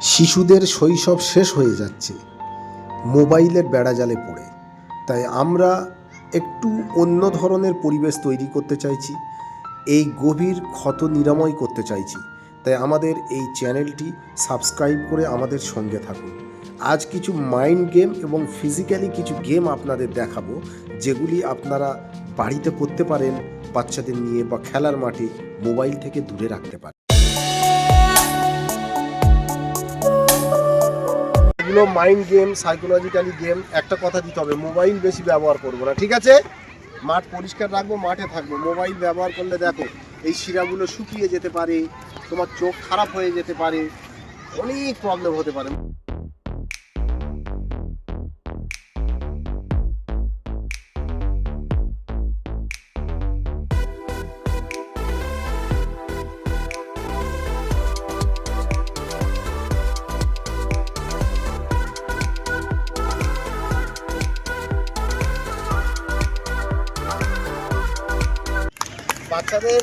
শিশুদের শৈশব শেষ হয়ে যাচ্ছে। মোবাইলের বেড়াজালে পড়ে। তাই আমরা একটু অন্য ধরনের পরিবেশ তৈরি করতে চাইছি। এই গভীর ক্ষত নিরাময় করতে চাইছি। তাই আমাদের এই চ্যানেলটি সাবস্ক্রাইব করে আমাদের সঙ্গে থাকুন। আজ কিছু মাইন্ড গেম এবং ফিজিক্যালি কিছু গেম আপনাদের দেখাবো, যেগুলি আপনারা বাড়িতে করতে পারেন, বাচ্চাদের নিয়ে বা খেলার মাঠে মোবাইল থেকে দূরে রাখতে পারেন। এগুলো মাইন্ড গেম সাইকোলজিক্যালি গেম একটা কথা দিতে হবে মোবাইল বেশি ব্যবহার করব না, ঠিক আছে? মাঠ পরিষ্কার রাখব, মাঠে থাকব। মোবাইল ব্যবহার করলে দেখো, এই শিরাগুলো শুকিয়ে যেতে পারে, তোমার চোখ খারাপ হয়ে যেতে পারে, অনেক প্রবলেম হতে পারে। বাচ্চাদের,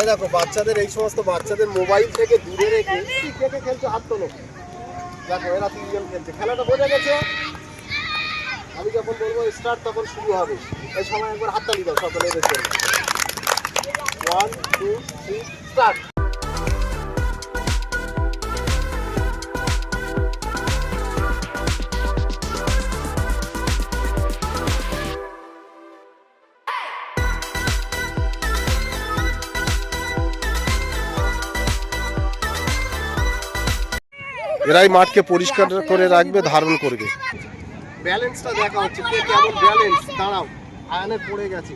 এই দেখো, বাচ্চাদের, এই সমস্ত বাচ্চাদের মোবাইল থেকে দূরে রেখে ক্রিকেটে খেলছে হাত তোলো দেখো, এরা তিনজন খেলছে। খেলাটা বোঝা গেছে, আমি যখন বলব স্টার্ট তখন শুরু হবে। এই সময় একবার হাততালি দাও সকলে ওয়ান টু থ্রি স্টার্ট এরাই মাঠকে পরিষ্কার করে রাখবে ধারণ করবে। ব্যালেন্সটা দেখা হচ্ছে। কে কেমন ব্যালেন্স? দাঁড়াও আয়নের পড়ে গেছে।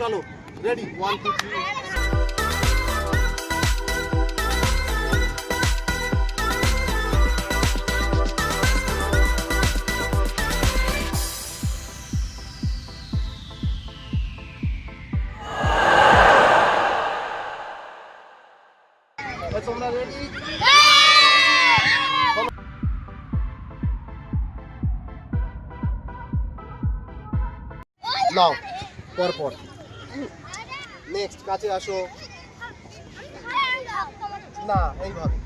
চলো রেডি ওয়ান টু থ্রি তোমরা রেডি নাও পরপর। পর নেক্সট কাছে আসো। না এইভাবে।